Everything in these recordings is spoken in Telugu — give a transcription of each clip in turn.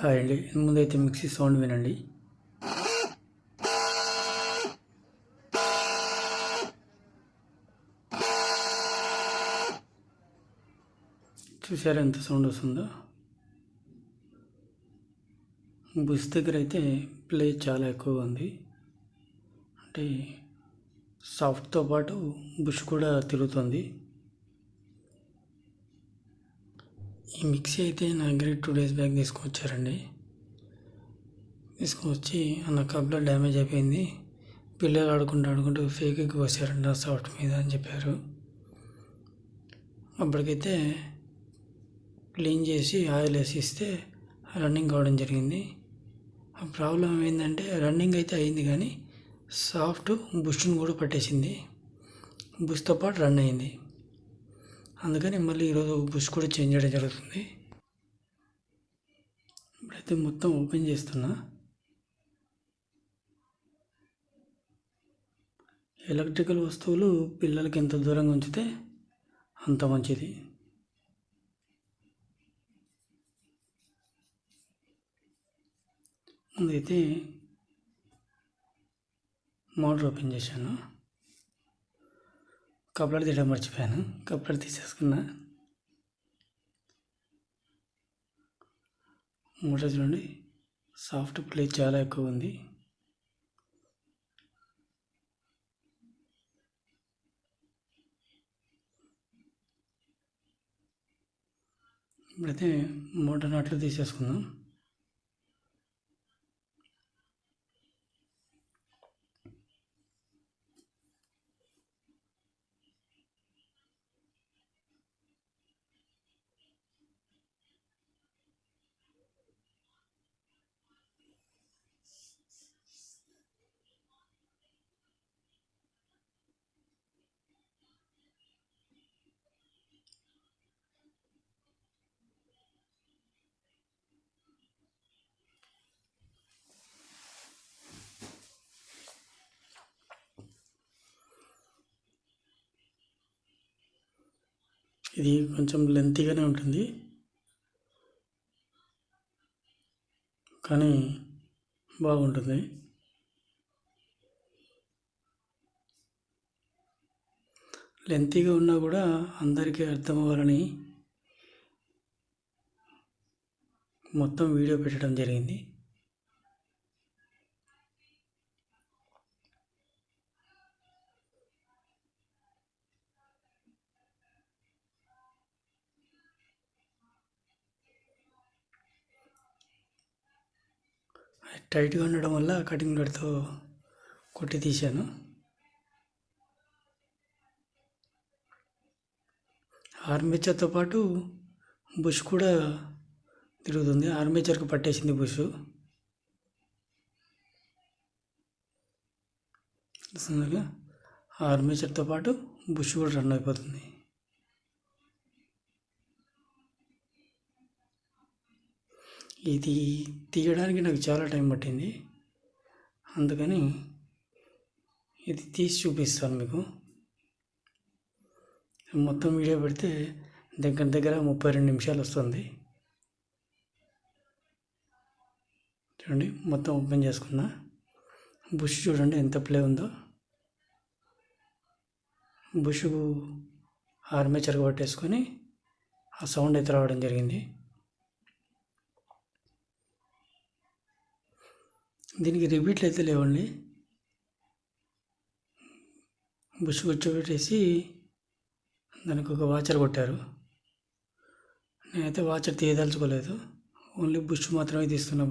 హాయ్ అండి. ముందైతే మిక్సీ సౌండ్ వినండి. చూసారా ఎంత సౌండ్ వస్తుందో? బుష్ దగ్గర అయితే ప్లే చాలా ఎక్కువగా ఉంది. అంటే సాఫ్ట్తో పాటు బుష్ కూడా తిరుగుతుంది. ఈ మిక్సీ అయితే నా దగ్గర టూ డేస్ బ్యాక్ తీసుకొచ్చారండి. తీసుకొచ్చి నా కప్లో డ్యామేజ్ అయిపోయింది. పిల్లలు ఆడుకుంటూ ఆడుకుంటూ ఫేక్ ఎగ్ ఆ సాఫ్ట్ మీద అని చెప్పారు. అప్పటికైతే క్లీన్ చేసి ఆయిల్ వేసి ఇస్తే రన్నింగ్ కావడం జరిగింది. ఆ ప్రాబ్లం ఏంటంటే రన్నింగ్ అయితే అయింది కానీ సాఫ్ట్ బుష్ను కూడా పట్టేసింది. బుష్తో పాటు రన్ అయింది. అందుకని మళ్ళీ ఈరోజు బుష్ కూడా చేంజ్ చేయడం జరుగుతుంది. ఇప్పుడైతే మొత్తం ఓపెన్ చేస్తున్నా. ఎలక్ట్రికల్ వస్తువులు పిల్లలకి ఎంత దూరంగా ఉంచితే అంత మంచిది. ముందైతే మోటార్ ఓపెన్ చేశాను. కప్లర్ తీయడం మర్చిపోయాను. కప్లర్ తీసేసుకున్నా. మోటార్ చూడండి సాఫ్ట్ ప్లే చాలా ఎక్కువ ఉంది. ఇప్పుడైతే మోటార్ అట్లా తీసేసుకుందాం. ఇది కొంచెం లెంతీగానే ఉంటుంది. కానీ బాగుంటుంది. లెంతీగా ఉన్నా కూడా అందరికీ అర్థం అవ్వాలని మొత్తం వీడియో పెట్టడం జరిగింది. టైట్గా ఉండడం వల్ల కటింగ్ బ్లేడ్తో కొట్టి తీశాను. ఆర్మేచర్తో పాటు బుష్ కూడా తిరుగుతుంది. ఆర్మేచర్కి పట్టేసింది బుష్. ఆర్మేచర్తో పాటు బుష్ కూడా రన్ అయిపోతుంది. ఇది తీయడానికి నాకు చాలా టైం పట్టింది. అందుకని ఇది తీసి చూపిస్తాను మీకు. మొత్తం వీడియో పెడితే దగ్గర దగ్గర ముప్పై రెండు నిమిషాలు వస్తుంది. చూడండి మొత్తం ఓపెన్ చేసుకున్నా. బుష్ చూడండి ఎంత ప్లే ఉందో. బుష్ ఆర్మేచర్ పట్టేసుకొని ఆ సౌండ్ అయితే రావడం జరిగింది. దీనికి రిపీట్లు అయితే లేవండి. బుష్ కూర్చోబెట్టేసి దానికి ఒక వాచర్ కొట్టారు. నేనైతే వాచర్ తీయదలుచుకోలేదు. ఓన్లీ బుష్ మాత్రమే తీస్తున్నాం.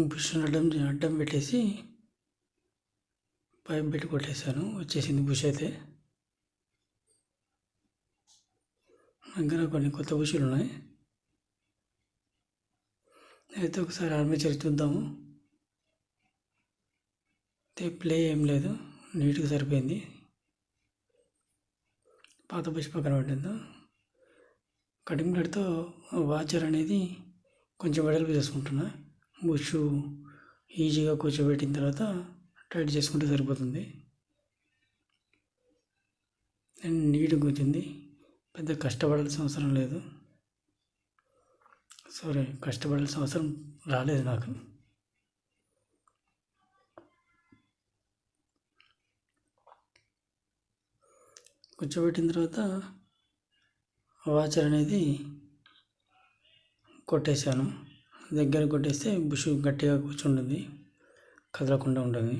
బుష్ అడ్డం అడ్డం పెట్టేసి పైప్ పెట్టి కొట్టేశాను. వచ్చేసింది బుష్ అయితే. దగ్గర కొన్ని కొత్త బుషులు ఉన్నాయి. అయితే ఒకసారి ఆర్మేచర్ చూద్దాము. అయితే ప్లే ఏం లేదు నీట్గా సరిపోయింది. పాత బుష్ పక్కన పెట్టిందా? కటింగ్ బ్లేడ్తో వాచర్ అనేది కొంచెం వెడల్పు చేసుకుంటున్నా. బుష్ ఈజీగా కూర్చోబెట్టిన తర్వాత టైట్ చేసుకుంటే సరిపోతుంది. అండ్ నీట్గా కూర్చుంది. పెద్ద కష్టపడాల్సిన అవసరం లేదు. సారీ కష్టపడాల్సిన అవసరం రాలేదు నాకు. కూర్చోబెట్టిన తర్వాత వాచర్ అనేది కొట్టేశాను. దగ్గర కొట్టేస్తే బుషు గట్టిగా కూర్చుంటుంది కదలకుండా ఉంటుంది.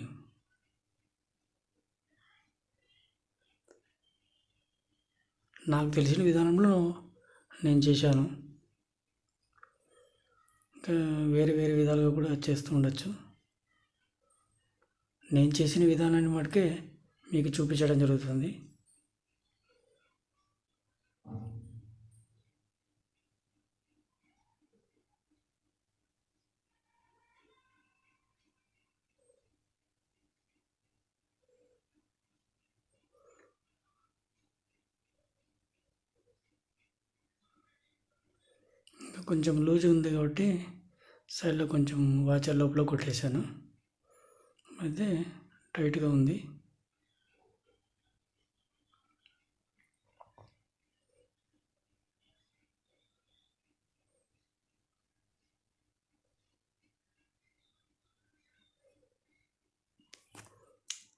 నాకు తెలిసిన విధానంలో నేను చేశాను. ఇంకా వేరే వేరే విధాలుగా కూడా చేస్తూ ఉండొచ్చు. నేను చేసిన విధానాన్ని మటుకే మీకు చూపించడం జరుగుతుంది ఇంకా కొంచెం లూజ్ ఉంది కాబట్టి సైడ్లో కొంచెం వాచర్ లోపల కొట్టేశాను. అయితే టైట్గా ఉంది.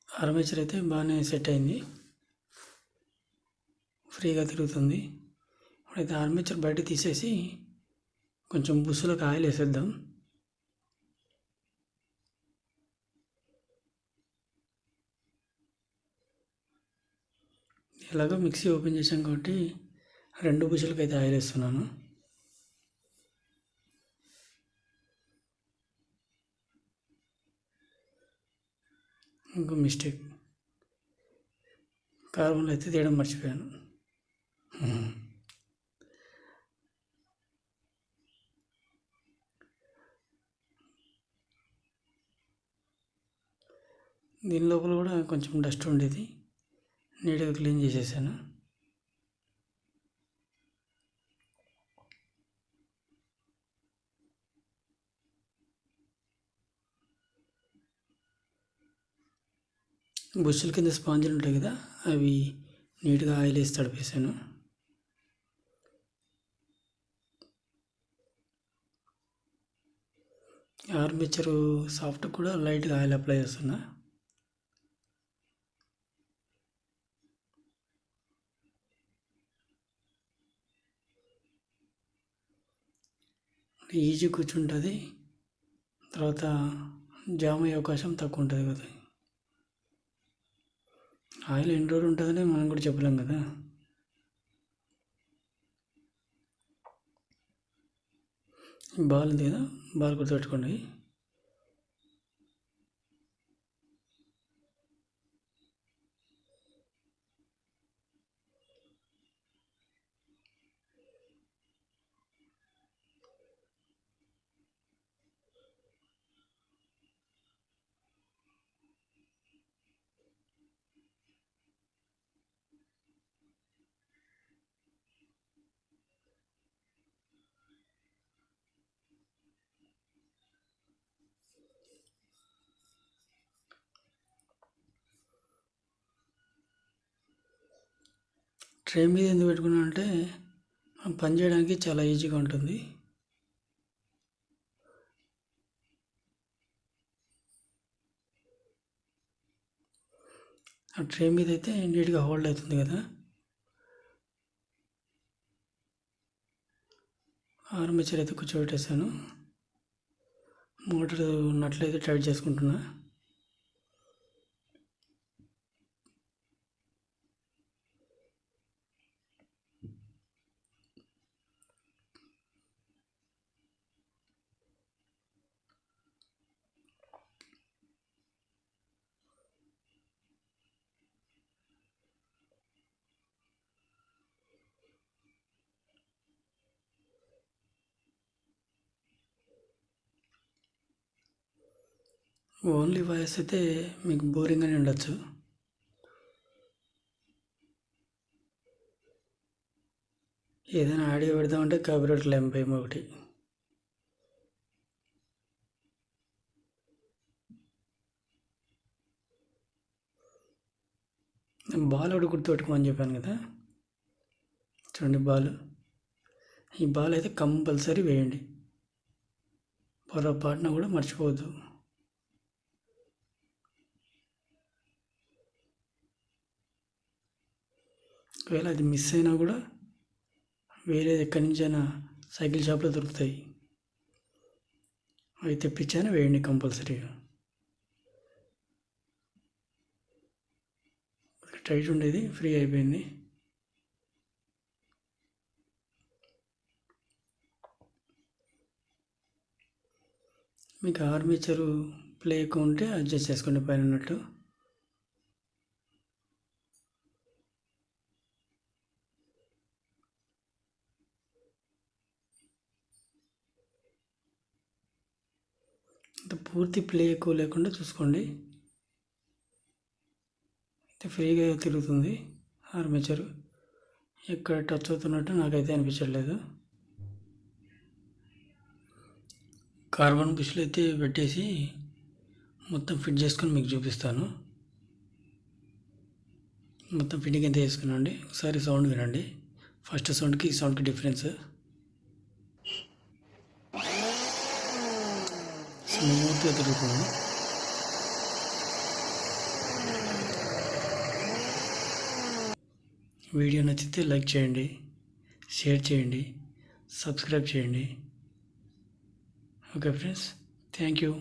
ఆర్మేచర్ అయితే బాగానే సెట్ అయింది. ఫ్రీగా తిరుగుతుంది. ఇప్పుడైతే ఆర్మేచర్ బయట తీసేసి కొంచెం బుస్సులకు ఆయిల్ వేసేద్దాం. ఎలాగో మిక్సీ ఓపెన్ చేశాం కాబట్టి రెండు బుషులకు అయితే ఆయిల్ వేస్తున్నాను. ఇంకో మిస్టేక్. కార్బన్లో అయితే తీయడం మర్చిపోయాను. దీని లోపల కూడా కొంచెం డస్ట్ ఉండేది. నీట్గా క్లీన్ చేసేసాను. బుషుల కింద స్పాంజులు ఉంటాయి కదా అవి నీట్గా ఆయిల్ వేసి తడిపేశాను ఆర్మేచరు సాఫ్ట్ కూడా లైట్గా ఆయిల్ అప్లై చేస్తున్నా. ఈజీ కూర్చుంటుంది. తర్వాత జామ్ అయ్యే అవకాశం తక్కువ ఉంటుంది కదా. ఆయిల్ ఎన్ని రోజులు ఉంటుందని మనం కూడా చెప్పలేం కదా. బాల్ ఉంది కదా బాల్ గుర్తుపెట్టుకోండి. ట్రైన్ మీద ఎందుకు పెట్టుకున్నాం అంటే పని చేయడానికి చాలా ఈజీగా ఉంటుంది. ఆ ట్రే మీద అయితే నీట్గా హోల్డ్ అవుతుంది కదా. ఆర్మేచర్ అయితే కూర్చోబెట్టేసాను మోటార్ నట్లయితే టైట్ చేసుకుంటున్నా. ఓన్లీ వాయిస్ అయితే మీకు బోరింగ్ అని ఉండొచ్చు. ఏదైనా ఆడియో పెడదామంటే కాపీరైట్ క్లెయిమ్ భయం ఒకటి. బాల్ ఒకటి గుర్తుపెట్టుకోమని చెప్పాను కదా. చూడండి బాల్. ఈ బాల్ అయితే కంపల్సరీ వేయండి. పొరపాటున కూడా మర్చిపోవద్దు. ఒకవేళ అది మిస్ అయినా కూడా వేరే ఎక్కడి నుంచైనా సైకిల్ షాప్లో దొరుకుతాయి. అవి తెప్పించాను వేయండి కంపల్సరీగా. టైట్ ఉండేది ఫ్రీ అయిపోయింది. మీకు ఆర్మేచరు ప్లే ఎక్కువ ఉంటే అడ్జస్ట్ చేసుకోండి పైన ఉన్నట్టు. పూర్తి ప్లే ఎక్కువ లేకుండా చూసుకోండి. ఫ్రీగా తిరుగుతుంది. ఆర్మేచర్. ఎక్కడ టచ్ అవుతున్నట్టు నాకైతే అనిపించట్లేదు. కార్బన్ బుష్లు అయితే పెట్టేసి మొత్తం ఫిట్ చేసుకొని మీకు చూపిస్తాను. మొత్తం ఫిట్టింగ్ అయితే చేసుకున్నాండి ఒకసారి సౌండ్ వినండి. ఫస్ట్ సౌండ్కి ఈ సౌండ్కి డిఫరెన్స్. స్మూత్గా తిరుగుతుంది వీడియో నచ్చితే లైక్ చేయండి షేర్ చేయండి సబ్స్క్రైబ్ చేయండి. Okay friends thank you.